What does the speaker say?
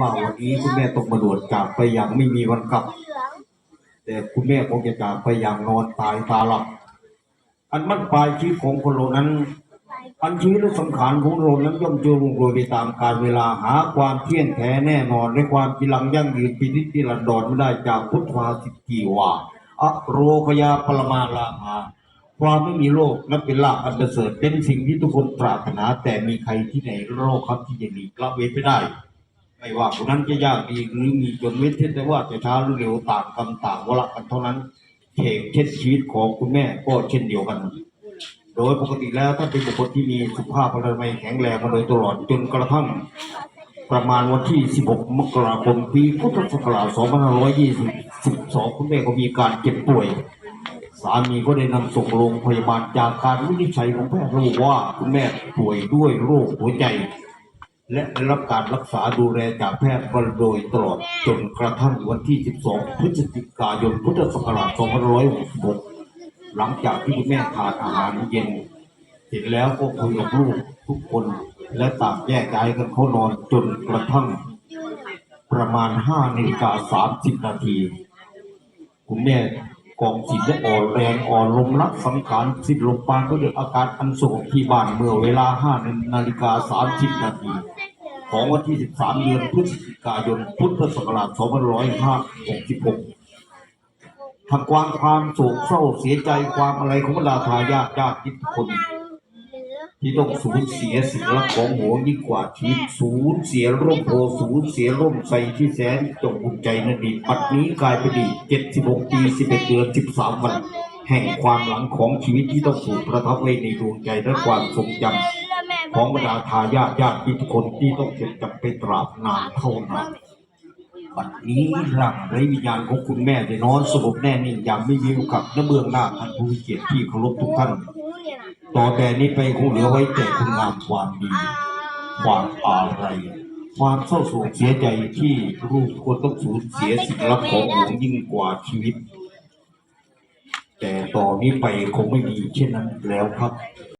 ว่าวันนี้คุณแม่ต้องมาด่วนจากไปอย่างไม่มีวันกลับ แต่คุณแม่คงจะจากไปอย่างนอนตายตาหลับ อันมันปลายชีวิตของคนเรานั้น อันชีวิตและสังขารของเรานั้นย่อมจะลงโรยไปตามกาลเวลาหาความเที่ยงแท้แน่นอนและความกิรังยั่งยืนปีนิจพิรันดรไม่ได้จากพุทธวาสิกีว่าอโรคยาปรมาลาภาความไม่มีโรคนั้นเป็นลาภอันประเสริฐเป็นสิ่งที่ทุกคนปรารถนาแต่มีใครที่ไหนโรคครับที่จะหลีกละเว้นไม่ได้ ไม่ว่าคนนั้นจะยากดีหรือมีจนเว้นแต่ว่าจะช้าหรือเร็วต่างกรรมต่างวาระกันเท่านั้นเขกเช่นชีวิตของคุณแม่ก็เช่นเดียวกัน โดยปกติแล้วถ้าเป็นบุคคลที่มีสุขภาพพลามัยแข็งแรงมาโดยตลอดจนกระทั่งประมาณวันที่ 16 มกราคม ปีพุทธศักราช 2522 คุณแม่ก็มีการเจ็บป่วย สามีก็ได้นำส่งโรงพยาบาลจากการวินิจฉัยของแพทย์ระบุว่าคุณแม่ป่วยด้วยโรคหัวใจ และได้รับการรักษาดูแลจากแพทย์มาโดยตลอดจนกระทั่งวันที่ 12 พฤศจิกายน พุทธศักราช2566 หลังจากที่คุณแม่ทานอาหารเย็น เสร็จแล้วก็คุยกับลูกทุกคนและต่างแยกย้ายกันเข้านอนจนกระทั่งประมาณ5นาฬิกา30 นาที คุณแม่กองจิตและอ่อนแรงอ่อนลมรักสังขารสิ้นลมปาณก็เด้วยอาการอันสงบที่บ้านเมื่อเวลา5นาฬิกา30 นาที ของวันที่ 13 เดือนพฤศจิกายน พุทธศักราช2566ทางกวางความโศกเศร้าเสียใจความอะไรของบรรดาทายาทญาติทุกคน ที่ต้องสูญเสียสิ่งรักของหัวยิ่งกว่าชีวิตสูญเสียร่มโพสูญเสียร่มใสที่แสนจงภูมิใจนันดีปัดนี้กลายเป็นดี76 ปี 11 เดือน 13 วัน แห่งความหลังของชีวิตที่ต้องถูกประทับไว้ในดวงใจและความทรงจำ ของบรรดาทายาทญาติทุกคนที่ต้องจดจำไปตราบนานเท่านานบัดนี้ร่างไร้วิญญาณของคุณแม่ได้นอนสงบแน่นิ่งอย่างไม่มีโอกาสณเบื้องหน้าท่านผู้มีเกียรติที่เคารพทุกท่าน ต่อแต่นี้ไปคงเหลือไว้แต่คุณงามความดี ความอาลัยความเศร้าโศกเสียใจที่ลูกคนต้องสูญเสียสิ่งรักของหวงยิ่งกว่าชีวิต แต่ต่อนนี้ไปคงไม่มีเช่นนั้นแล้วครับ